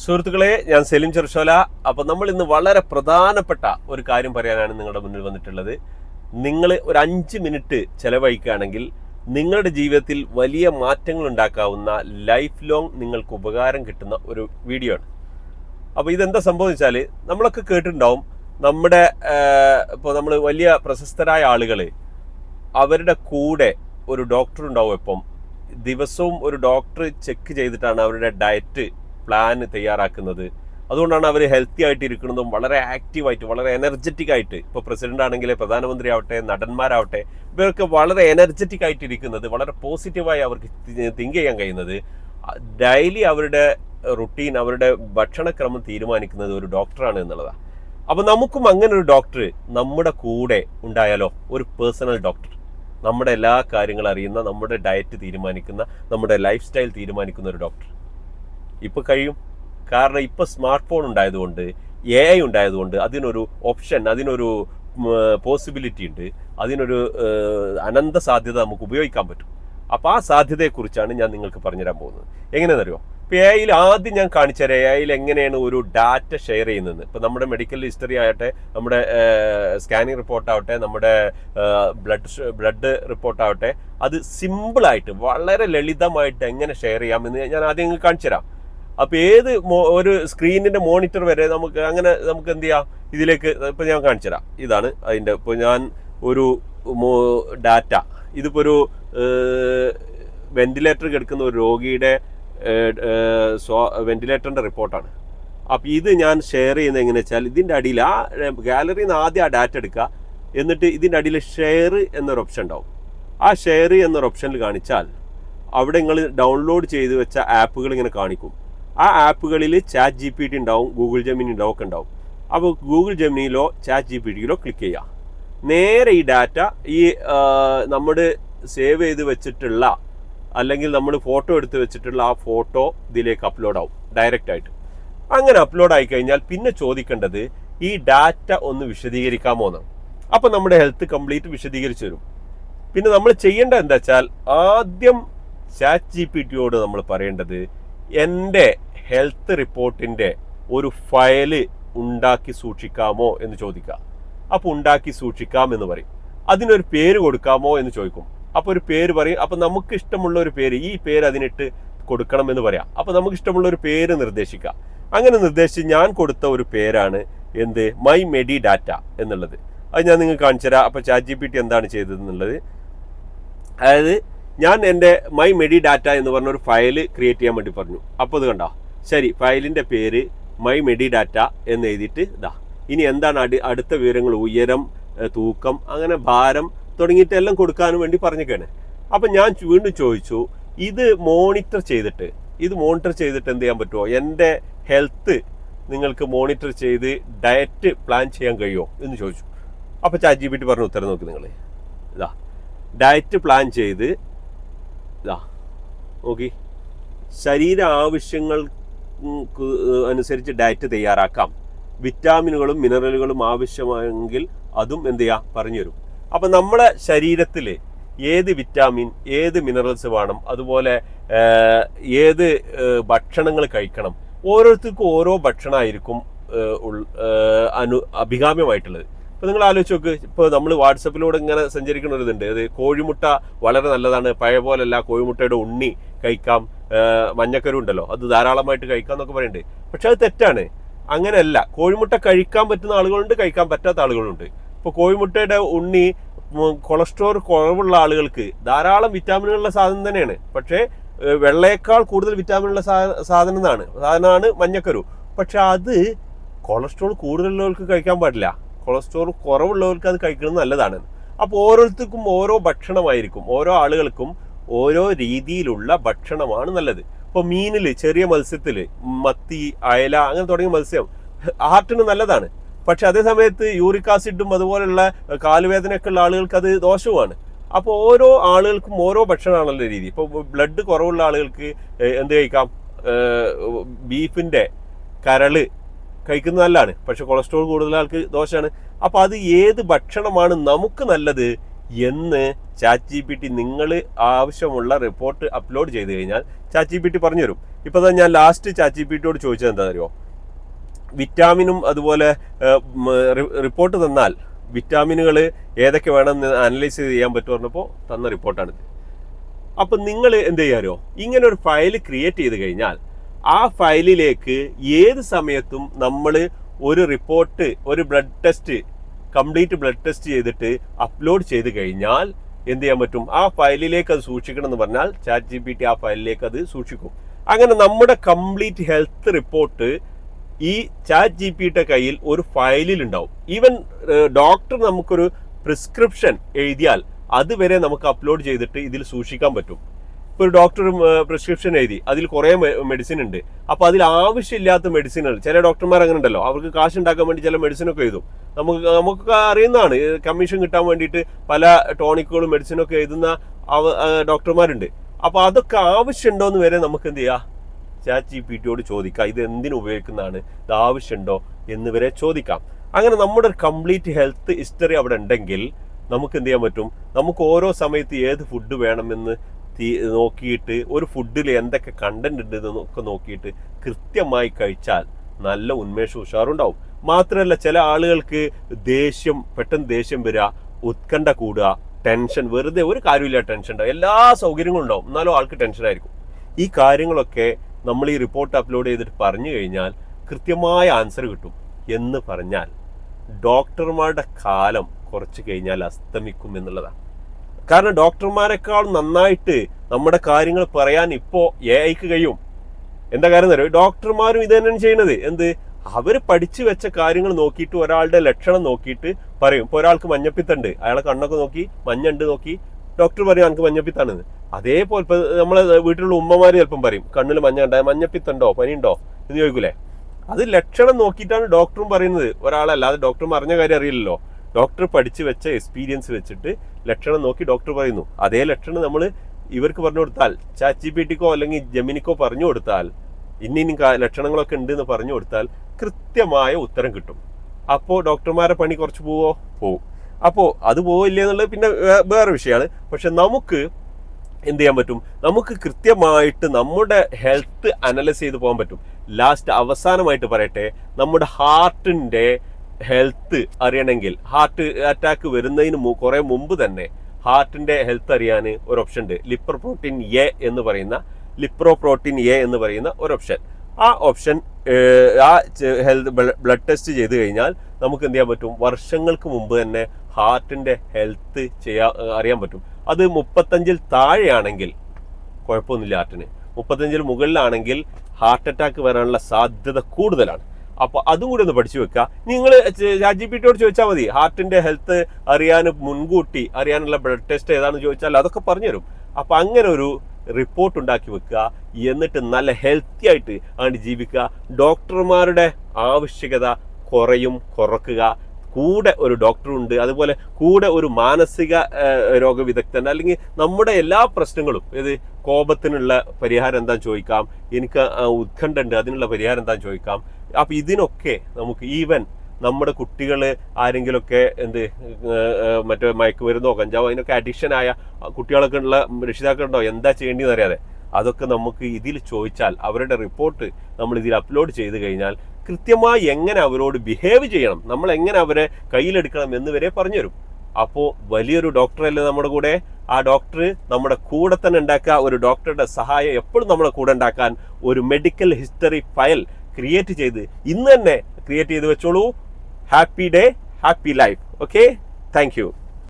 സുഹൃത്തുക്കളെ ഞാൻ സെലിം ചെർഷോല അപ്പോൾ നമ്മൾ ഇന്ന് വളരെ പ്രധാനപ്പെട്ട ഒരു കാര്യം പറയാനാണ് നിങ്ങളുടെ മുന്നിൽ വന്നിട്ടുള്ളത്. നിങ്ങൾ ഒരു അഞ്ച് മിനിറ്റ് ചെലവഴിക്കുകയാണെങ്കിൽ നിങ്ങളുടെ ജീവിതത്തിൽ വലിയ മാറ്റങ്ങൾ ഉണ്ടാക്കാവുന്ന ലൈഫ് ലോങ് നിങ്ങൾക്ക് ഉപകാരം കിട്ടുന്ന ഒരു വീഡിയോ ആണ്. അപ്പോൾ ഇതെന്താ സംഭവിച്ചാൽ നമ്മളൊക്കെ കേട്ടിട്ടുണ്ടാവും നമ്മുടെ ഇപ്പോൾ നമ്മൾ വലിയ പ്രശസ്തരായ ആളുകൾ അവരുടെ കൂടെ ഒരു ഡോക്ടർ ഉണ്ടാവും. ഇപ്പം ദിവസവും ഒരു ഡോക്ടർ ചെക്ക് ചെയ്തിട്ടാണ് അവരുടെ ഡയറ്റ് പ്ലാൻ തയ്യാറാക്കുന്നത്. അതുകൊണ്ടാണ് അവർ ഹെൽത്തി ആയിട്ട് ഇരിക്കുന്നതും വളരെ ആക്റ്റീവായിട്ട് വളരെ എനർജറ്റിക് ആയിട്ട്. ഇപ്പോൾ പ്രസിഡന്റ് ആണെങ്കിൽ പ്രധാനമന്ത്രി ആവട്ടെ നടന്മാരാവട്ടെ ഇവരൊക്കെ വളരെ എനർജറ്റിക് ആയിട്ട് ഇരിക്കുന്നത് വളരെ പോസിറ്റീവായി അവർക്ക് തിങ്ക് ചെയ്യാൻ കഴിയുന്നത്. ഡെയിലി അവരുടെ റുട്ടീൻ അവരുടെ ഭക്ഷണക്രമം തീരുമാനിക്കുന്നത് ഒരു ഡോക്ടറാണ് എന്നുള്ളതാണ് അപ്പോൾ നമുക്കും അങ്ങനെ ഒരു ഡോക്ടർ നമ്മുടെ കൂടെ ഉണ്ടായാലോ? ഒരു പേഴ്സണൽ ഡോക്ടർ നമ്മുടെ എല്ലാ കാര്യങ്ങളും അറിയുന്ന നമ്മുടെ ഡയറ്റ് തീരുമാനിക്കുന്ന നമ്മുടെ ലൈഫ് സ്റ്റൈൽ തീരുമാനിക്കുന്ന ഒരു ഡോക്ടർ ഇപ്പോൾ കഴിയും. കാരണം ഇപ്പോൾ സ്മാർട്ട് ഫോൺ ഉണ്ടായതുകൊണ്ട് എ ഐ ഉണ്ടായതുകൊണ്ട് അതിനൊരു ഓപ്ഷൻ അതിനൊരു പോസിബിലിറ്റി ഉണ്ട്. അതിനൊരു അനന്ത സാധ്യത നമുക്ക് ഉപയോഗിക്കാൻ പറ്റും. അപ്പോൾ ആ സാധ്യതയെക്കുറിച്ചാണ് ഞാൻ നിങ്ങൾക്ക് പറഞ്ഞുതരാൻ പോകുന്നത്. എങ്ങനെയാണെന്നറിയോ ഇപ്പോൾ എ ഐയിൽ ആദ്യം ഞാൻ കാണിച്ചുതരാം എ ഐയിൽ എങ്ങനെയാണ് ഒരു ഡാറ്റ ഷെയർ ചെയ്യുന്നത്. ഇപ്പോൾ നമ്മുടെ മെഡിക്കൽ ഹിസ്റ്ററി ആകട്ടെ നമ്മുടെ സ്കാനിങ് റിപ്പോർട്ടാവട്ടെ നമ്മുടെ ബ്ലഡ് ബ്ലഡ് റിപ്പോർട്ടാവട്ടെ അത് സിമ്പിളായിട്ട് വളരെ ലളിതമായിട്ട് എങ്ങനെ ഷെയർ ചെയ്യാമെന്ന് ഞാൻ ആദ്യം നിങ്ങൾക്ക് കാണിച്ചു തരാം. അപ്പോൾ ഏത് ഒരു സ്ക്രീനിന്റെ മോണിറ്റർ വരെ നമുക്ക് അങ്ങനെ നമുക്ക് എന്ത് ചെയ്യാം? ഇതിലേക്ക് ഇപ്പൊ ഞാൻ കാണിച്ചു തരാം. ഇതാണ് അതിന്റെ ഇപ്പൊ ഞാൻ ഒരു ഡാറ്റ ഇതിപ്പോ ഒരു വെന്റിലേറ്റർ കിടക്കുന്ന ഒരു രോഗിയുടെ വെന്റിലേറ്ററിന്റെ റിപ്പോർട്ടാണ് അപ്പോൾ ഇത് ഞാൻ ഷെയർ ചെയ്യുന്നത് എങ്ങനെ വെച്ചാൽ ഇതിന്റെ അടിയിൽ ആ ഗാലറിയിൽ നിന്ന് ആദ്യം ആ ഡാറ്റ എടുക്കുക. എന്നിട്ട് ഇതിന്റെ അടിയിൽ ഷെയർ എന്നൊരു ഓപ്ഷൻ ഉണ്ടാവും. ആ ഷെയർ എന്നൊരു ഓപ്ഷനിൽ കാണിച്ചാൽ അവിടെ നിങ്ങൾ ഡൗൺലോഡ് ചെയ്ത് വെച്ച ആപ്പുകൾ ഇങ്ങനെ കാണിക്കും. ആ ആപ്പുകളിൽ ചാറ്റ് ജി പി ടി ഉണ്ടാവും ഗൂഗിൾ ജെമിനി ഉണ്ടാവും ഒക്കെ ഉണ്ടാവും. അപ്പോൾ ഗൂഗിൾ ജെമിനിയിലോ ചാറ്റ് ജി പി ടിയിലോ ക്ലിക്ക് ചെയ്യുക നേരെ ഈ ഡാറ്റ ഈ നമ്മൾ സേവ് ചെയ്ത് വെച്ചിട്ടുള്ള അല്ലെങ്കിൽ നമ്മൾ ഫോട്ടോ എടുത്ത് വെച്ചിട്ടുള്ള ആ ഫോട്ടോ ഇതിലേക്ക് അപ്ലോഡ് ആവും ഡയറക്റ്റ് ആയിട്ട്. അങ്ങനെ അപ്ലോഡ് ആയി കഴിഞ്ഞാൽ പിന്നെ ചോദിക്കേണ്ടത് ഈ ഡാറ്റ ഒന്ന് വിശദീകരിക്കാമോ എന്നാണ് അപ്പോൾ നമ്മുടെ ഹെൽത്ത് കംപ്ലീറ്റ് വിശദീകരിച്ചു തരും. പിന്നെ നമ്മൾ ചെയ്യേണ്ടത് എന്താ വെച്ചാൽ ആദ്യം ചാറ്റ് ജി പി ടിയോട് നമ്മൾ പറയേണ്ടത് എന്റെ ഹെൽത്ത് റിപ്പോർട്ടിന്റെ ഒരു ഫയൽ ഉണ്ടാക്കി സൂക്ഷിക്കാമോ എന്ന് ചോദിക്കുക. അപ്പോൾ ഉണ്ടാക്കി സൂക്ഷിക്കാം എന്ന് പറയും. അതിനൊരു പേര് കൊടുക്കാമോ എന്ന് ചോദിക്കും. അപ്പോൾ ഒരു പേര് പറയും. അപ്പോൾ നമുക്ക് ഇഷ്ടമുള്ള ഒരു പേര് ഈ പേര് അതിനിട്ട് കൊടുക്കണം എന്ന് പറയാം. അപ്പോൾ നമുക്ക് ഇഷ്ടമുള്ള ഒരു പേര് നിർദ്ദേശിക്കാം അങ്ങനെ നിർദ്ദേശിച്ച് ഞാൻ കൊടുത്ത ഒരു പേരാണ് എന്ത്? മൈ മെഡി ഡാറ്റ എന്നുള്ളത്. അത് ഞാൻ നിങ്ങൾക്ക് കാണിച്ചു തരാം അപ്പോൾ ചാറ്റ് ജി പി ടി എന്താണ് ചെയ്തതെന്നുള്ളത്? അതായത് ഞാൻ എന്റെ മൈ മെഡി ഡാറ്റ എന്ന് പറഞ്ഞ ഒരു ഫയൽ ക്രിയേറ്റ് ചെയ്യാൻ വേണ്ടി പറഞ്ഞു. അപ്പോൾ ഇത് കണ്ടോ? ശരി ഫയലിന്റെ പേര് മൈ മെഡി ഡാറ്റ എന്ന് എഴുതിയിട്ട് ഇതാ. ഇനി എന്താണ് അടി അടുത്ത വിവരങ്ങൾ? ഉയരം തൂക്കം അങ്ങനെ ഭാരം തുടങ്ങിയിട്ട് എല്ലാം കൊടുക്കാനും വേണ്ടി പറഞ്ഞേക്കാണ് അപ്പം ഞാൻ വീണ്ടും ചോദിച്ചു ഇത് മോണിറ്റർ ചെയ്തിട്ട് ഇത് മോണിറ്റർ ചെയ്തിട്ട് എന്ത് ചെയ്യാൻ പറ്റുമോ എന്റെ ഹെൽത്ത് നിങ്ങൾക്ക് മോണിറ്റർ ചെയ്ത് ഡയറ്റ് പ്ലാൻ ചെയ്യാൻ കഴിയുമോ എന്ന് ചോദിച്ചു. അപ്പോൾ ചാറ്റ് ജി പറഞ്ഞ ഉത്തരം നോക്കി നിങ്ങൾ ഇതാ. ഡയറ്റ് പ്ലാൻ ചെയ്ത് ഇതാ നോക്കി. ശരീര ആവശ്യങ്ങൾ അനുസരിച്ച് ഡയറ്റ് തയ്യാറാക്കാം. വിറ്റാമിനുകളും മിനറലുകളും ആവശ്യമെങ്കിൽ അതും എന്ത് ചെയ്യാം? പറഞ്ഞു തരും അപ്പം നമ്മുടെ ശരീരത്തിൽ ഏത് വിറ്റാമിൻ ഏത് മിനറൽസ് വേണം? അതുപോലെ ഏത് ഭക്ഷണങ്ങൾ കഴിക്കണം? ഓരോരുത്തർക്കും ഓരോ ഭക്ഷണമായിരിക്കും അനു അഭികാമ്യമായിട്ടുള്ളത്. ഇപ്പൊ നിങ്ങൾ ആലോചിച്ച് നോക്ക് ഇപ്പോൾ നമ്മൾ വാട്സപ്പിലൂടെ ഇങ്ങനെ സഞ്ചരിക്കുന്ന ഒരു ഇതുണ്ട്. അത് കോഴിമുട്ട വളരെ നല്ലതാണ്. പഴയ പോലല്ല കോഴിമുട്ടയുടെ ഉണ്ണി കഴിക്കാം. മഞ്ഞക്കരു ഉണ്ടല്ലോ അത് ധാരാളമായിട്ട് കഴിക്കാം എന്നൊക്കെ പറയുന്നുണ്ട് പക്ഷെ അത് തെറ്റാണ്. അങ്ങനെയല്ല കോഴിമുട്ട കഴിക്കാൻ പറ്റുന്ന ആളുകളുണ്ട് കഴിക്കാൻ പറ്റാത്ത ആളുകളുണ്ട്. ഇപ്പോൾ കോഴിമുട്ടയുടെ ഉണ്ണി കൊളസ്ട്രോൾ കുറവുള്ള ആളുകൾക്ക് ധാരാളം വിറ്റാമിനുകളുള്ള സാധനം തന്നെയാണ്. പക്ഷേ വെള്ളയേക്കാൾ കൂടുതൽ വിറ്റാമിനുള്ള സാധനം എന്നാണ് സാധനമാണ് മഞ്ഞക്കരു. പക്ഷെ അത് കൊളസ്ട്രോൾ കൂടുതലുള്ളവർക്ക് കഴിക്കാൻ പാടില്ല. കൊളസ്ട്രോൾ കുറവുള്ളവർക്ക് അത് കഴിക്കുന്നത് നല്ലതാണ്. അപ്പോൾ ഓരോരുത്തർക്കും ഓരോ ഭക്ഷണമായിരിക്കും. ഓരോ ആളുകൾക്കും ഓരോ രീതിയിലുള്ള ഭക്ഷണമാണ് നല്ലത്. ഇപ്പോൾ മീനിൽ ചെറിയ മത്സ്യത്തിൽ മത്തി അയല അങ്ങനെ തുടങ്ങിയ മത്സ്യം ഹാർട്ടിന് നല്ലതാണ്. പക്ഷെ അതേ സമയത്ത് യൂറിക് ആസിഡും അതുപോലെയുള്ള കാലുവേദനയൊക്കെ ഉള്ള ആളുകൾക്ക് അത് ദോഷവുമാണ്. അപ്പോൾ ഓരോ ആളുകൾക്കും ഓരോ ഭക്ഷണമാണല്ലോ രീതി. ഇപ്പോൾ ബ്ലഡ് കുറവുള്ള ആളുകൾക്ക് എന്ത് കഴിക്കാം? ബീഫിന്റെ കരൾ കഴിക്കുന്നത് നല്ലതാണ്. പക്ഷെ കൊളസ്ട്രോൾ കൂടുതൽ ആൾക്ക് ദോഷമാണ്. അപ്പോൾ അത് ഏത് ഭക്ഷണമാണ് നമുക്ക് നല്ലത് എന്ന് ചാറ്റ് ജി പി ടി നിങ്ങൾ ആവശ്യമുള്ള റിപ്പോർട്ട് അപ്ലോഡ് ചെയ്ത് കഴിഞ്ഞാൽ ചാറ്റ് ജി പി ടി പറഞ്ഞു തരും ഇപ്പോൾ ഞാൻ ലാസ്റ്റ് ചാറ്റ് ജി പി ടിയോട് ചോദിച്ചത് എന്താ അറിയോ വിറ്റാമിനും അതുപോലെ റിപ്പോർട്ട് തന്നാൽ വിറ്റാമിനുകൾ ഏതൊക്കെ വേണമെന്ന് അനലൈസ് ചെയ്യാൻ പറ്റുമോ പറഞ്ഞപ്പോൾ തന്ന റിപ്പോർട്ടാണിത് അപ്പം നിങ്ങൾ എന്ത് ചെയ്യാറോ ഇങ്ങനെ ഒരു ഫയൽ ക്രിയേറ്റ് ചെയ്ത് കഴിഞ്ഞാൽ ആ ഫയലിലേക്ക് ഏത് സമയത്തും നമ്മൾ ഒരു റിപ്പോർട്ട് ഒരു blood test complete blood test ചെയ്തിട്ട് അപ്ലോഡ് ചെയ്ത് കഴിഞ്ഞാൽ എന്ത് ചെയ്യാൻ പറ്റും? ആ ഫയലിലേക്ക് അത് സൂക്ഷിക്കണം എന്ന് പറഞ്ഞാൽ ചാറ്റ് ജി പി ടി ആ ഫയലിലേക്ക് അത് സൂക്ഷിക്കും. അങ്ങനെ നമ്മുടെ കംപ്ലീറ്റ് ഹെൽത്ത് റിപ്പോർട്ട് ഈ ചാറ്റ് ജി പി ടിയുടെ കയ്യിൽ ഒരു ഫയലിൽ ഉണ്ടാവും ഈവൻ ഡോക്ടർ നമുക്കൊരു പ്രിസ്ക്രിപ്ഷൻ എഴുതിയാൽ അതുവരെ നമുക്ക് അപ്ലോഡ് ചെയ്തിട്ട് ഇതിൽ സൂക്ഷിക്കാൻ പറ്റും. ഇപ്പോൾ ഒരു ഡോക്ടർ പ്രിസ്ക്രിപ്ഷൻ എഴുതി. അതിൽ കുറേ മെഡിസിൻ ഉണ്ട്. അപ്പോൾ അതിൽ ആവശ്യമില്ലാത്ത മെഡിസിനുകൾ ചില ഡോക്ടർമാർ അങ്ങനെ ഉണ്ടല്ലോ. അവർക്ക് കാശ് ഉണ്ടാക്കാൻ വേണ്ടി ചില മെഡിസിനൊക്കെ എഴുതും. നമുക്ക് നമുക്ക് അറിയുന്നതാണ്. കമ്മീഷൻ കിട്ടാൻ വേണ്ടിയിട്ട് പല ടോണിക്കുകളും മെഡിസിനൊക്കെ എഴുതുന്ന ഡോക്ടർമാരുണ്ട് അപ്പോൾ അതൊക്കെ ആവശ്യമുണ്ടോ എന്ന് വരെ നമുക്ക് എന്ത് ചെയ്യാം? ചാറ്റ് ജി പി ടിയോട് ചോദിക്കാം. ഇത് എന്തിനു ഉപയോഗിക്കുന്നതാണ്? ഇത് ആവശ്യമുണ്ടോ എന്ന് വരെ ചോദിക്കാം. അങ്ങനെ നമ്മുടെ ഒരു കംപ്ലീറ്റ് ഹെൽത്ത് ഹിസ്റ്ററി അവിടെ ഉണ്ടെങ്കിൽ നമുക്ക് എന്ത് ചെയ്യാൻ പറ്റും? നമുക്ക് ഓരോ സമയത്ത് ഏത് ഫുഡ് വേണമെന്ന് തീ- നോക്കിയിട്ട് ഒരു ഫുഡിൽ എന്തൊക്കെ കണ്ടന്റ് ഉണ്ട് എന്നൊക്കെ നോക്കിയിട്ട് കൃത്യമായി കഴിച്ചാൽ നല്ല ഉന്മേഷം ഉഷാറുണ്ടാവും. മാത്രമല്ല ചില ആളുകൾക്ക് ദേഷ്യം പെട്ടെന്ന് ദേഷ്യം വരിക ഉത്കണ്ഠ കൂടുക ടെൻഷൻ വെറുതെ ഒരു കാര്യമില്ല ടെൻഷൻ ഉണ്ടാവും എല്ലാ സൗകര്യങ്ങളും ഉണ്ടാവും. എന്നാലും ആൾക്ക് ടെൻഷൻ ആയിരിക്കും. ഈ കാര്യങ്ങളൊക്കെ നമ്മൾ ഈ റിപ്പോർട്ട് അപ്ലോഡ് ചെയ്തിട്ട് പറഞ്ഞു കഴിഞ്ഞാൽ കൃത്യമായ ആൻസർ കിട്ടും. എന്ന് പറഞ്ഞാൽ ഡോക്ടർമാരുടെ കാലം കുറച്ച് കഴിഞ്ഞാൽ അസ്തമിക്കും എന്നുള്ളതാണ്. കാരണം ഡോക്ടർമാരെക്കാൾ നന്നായിട്ട് നമ്മുടെ കാര്യങ്ങൾ പറയാൻ ഇപ്പോൾ എ കഴിയും. എന്താ കാര്യം അറിയോ? ഡോക്ടർമാരും ഇത് തന്നെയാണ് ചെയ്യുന്നത്. എന്ത്? അവർ പഠിച്ചു വെച്ച കാര്യങ്ങൾ നോക്കിയിട്ട് ഒരാളുടെ ലക്ഷണം നോക്കിയിട്ട് പറയും. ഇപ്പോൾ ഒരാൾക്ക് മഞ്ഞപ്പിത്തുണ്ട്. അയാളെ കണ്ണൊക്കെ നോക്കി മഞ്ഞുണ്ട് നോക്കി ഡോക്ടർ പറയും എനിക്ക് മഞ്ഞപ്പിത്താണെന്ന്. അതേപോലെ ഇപ്പം നമ്മളെ വീട്ടിലുള്ള ഉമ്മമാർ ചിലപ്പം പറയും കണ്ണിൽ മഞ്ഞ ഉണ്ടായ മഞ്ഞപ്പിത്തുണ്ടോ? പനിയുണ്ടോ? എന്ന് ചോദിക്കൂലേ? അത് ലക്ഷണം നോക്കിയിട്ടാണ് ഡോക്ടറും പറയുന്നത്. ഒരാളല്ല അത് ഡോക്ടർ അറിഞ്ഞ കാര്യം അറിയില്ലല്ലോ. ഡോക്ടർ പഠിച്ചു വെച്ച എക്സ്പീരിയൻസ് വെച്ചിട്ട് ലക്ഷണം നോക്കി ഡോക്ടർ പറയുന്നു. അതേ ലക്ഷണം നമ്മൾ ഇവർക്ക് പറഞ്ഞു കൊടുത്താൽ ചാറ്റ് ജി അല്ലെങ്കിൽ ജെമിനിക്കോ പറഞ്ഞു കൊടുത്താൽ ഇന്ന ഇനി ലക്ഷണങ്ങളൊക്കെ ഉണ്ട് എന്ന് പറഞ്ഞു കൊടുത്താൽ കൃത്യമായ ഉത്തരം കിട്ടും. അപ്പോൾ ഡോക്ടർമാരെ പണി കുറച്ച് പോവോ? പോവും. അപ്പോൾ അത് പോവില്ല എന്നുള്ളത് പിന്നെ വേറെ വിഷയമാണ് പക്ഷെ നമുക്ക് എന്ത് ചെയ്യാൻ പറ്റും? നമുക്ക് കൃത്യമായിട്ട് നമ്മുടെ ഹെൽത്ത് അനലൈസ് ചെയ്ത് പോകാൻ പറ്റും. ലാസ്റ്റ് അവസാനമായിട്ട് പറയട്ടെ നമ്മുടെ ഹാർട്ടിന്റെ ഹെൽത്ത് അറിയണമെങ്കിൽ ഹാർട്ട് അറ്റാക്ക് വരുന്നതിന് കുറേ മുമ്പ് തന്നെ ഹാർട്ടിന്റെ ഹെൽത്ത് അറിയാൻ ഒരു ഓപ്ഷൻ ഉണ്ട്. ലിപ്പർ പ്രോട്ടീൻ എ എന്ന് പറയുന്ന ലിപ്രോ പ്രോട്ടീൻ എ എന്ന് പറയുന്ന ഒരു ഓപ്ഷൻ ആ ഓപ്ഷൻ ആ ഹെൽത്ത് ബ്ലഡ് ടെസ്റ്റ് ചെയ്ത് കഴിഞ്ഞാൽ നമുക്ക് എന്ത് ചെയ്യാൻ പറ്റും? വർഷങ്ങൾക്ക് മുമ്പ് തന്നെ ഹാർട്ടിന്റെ ഹെൽത്ത് ചെയ്യാ അറിയാൻ പറ്റും. അത് മുപ്പത്തഞ്ചിൽ താഴെയാണെങ്കിൽ കുഴപ്പമൊന്നുമില്ല ഹാർട്ടിന് മുപ്പത്തഞ്ചിൽ മുകളിലാണെങ്കിൽ ഹാർട്ട് അറ്റാക്ക് വരാനുള്ള സാധ്യത കൂടുതലാണ്. അപ്പോൾ അതും കൂടി ഒന്ന് പഠിച്ചു വെക്കുക. നിങ്ങൾ ചാറ്റ് ജി പി ടിയോട് ചോദിച്ചാൽ മതി. ഹാർട്ടിന്റെ ഹെൽത്ത് അറിയാൻ മുൻകൂട്ടി അറിയാനുള്ള ബ്ലഡ് ടെസ്റ്റ് ഏതാണെന്ന് ചോദിച്ചാൽ അതൊക്കെ പറഞ്ഞുതരും. അപ്പോൾ അങ്ങനെ ഒരു റിപ്പോർട്ട് ഉണ്ടാക്കി വെക്കുക. എന്നിട്ട് നല്ല ഹെൽത്തി ആയിട്ട് ആണ് ജീവിക്കുക. ഡോക്ടർമാരുടെ ആവശ്യകത കുറയും കുറക്കുക. കൂടെ ഒരു ഡോക്ടറുണ്ട്. അതുപോലെ കൂടെ ഒരു മാനസിക രോഗവിദഗ്ധൻ. അല്ലെങ്കിൽ നമ്മുടെ എല്ലാ പ്രശ്നങ്ങളും ഇത് കോപത്തിനുള്ള പരിഹാരം എന്താ ചോദിക്കാം? എനിക്ക് ഉത്കണ്ഠ ഉണ്ട് അതിനുള്ള പരിഹാരം എന്താ ചോദിക്കാം? അപ്പം ഇതിനൊക്കെ നമുക്ക് ഈവൻ നമ്മുടെ കുട്ടികൾ ആരെങ്കിലുമൊക്കെ എന്ത് മറ്റേ മയക്കുമരുന്നോ കഞ്ചാവോ അതിനൊക്കെ ആയ കുട്ടികളൊക്കെ ഉള്ള രക്ഷിതാക്കളുണ്ടോ? എന്താ ചെയ്യേണ്ടതെന്ന് അറിയാതെ. അതൊക്കെ നമുക്ക് ഇതിൽ ചോദിച്ചാൽ അവരുടെ റിപ്പോർട്ട് നമ്മൾ ഇതിൽ അപ്ലോഡ് ചെയ്ത് കഴിഞ്ഞാൽ കൃത്യമായി എങ്ങനെ അവരോട് ബിഹേവ് ചെയ്യണം? നമ്മൾ എങ്ങനെ അവരെ കയ്യിലെടുക്കണം എന്ന് വരെ പറഞ്ഞുതരും. അപ്പോൾ വലിയൊരു ഡോക്ടറല്ലേ നമ്മുടെ കൂടെ? ആ ഡോക്ടർ നമ്മുടെ കൂടെ തന്നെ ഉണ്ടാക്കുക ഒരു ഡോക്ടറുടെ സഹായം എപ്പോഴും നമ്മുടെ കൂടെ ഉണ്ടാക്കാൻ ഒരു മെഡിക്കൽ ഹിസ്റ്ററി ഫയൽ ക്രിയേറ്റ് ചെയ്ത് ഇന്ന് തന്നെ ക്രിയേറ്റ് ചെയ്ത് വെച്ചോളൂ. Happy day happy life okay thank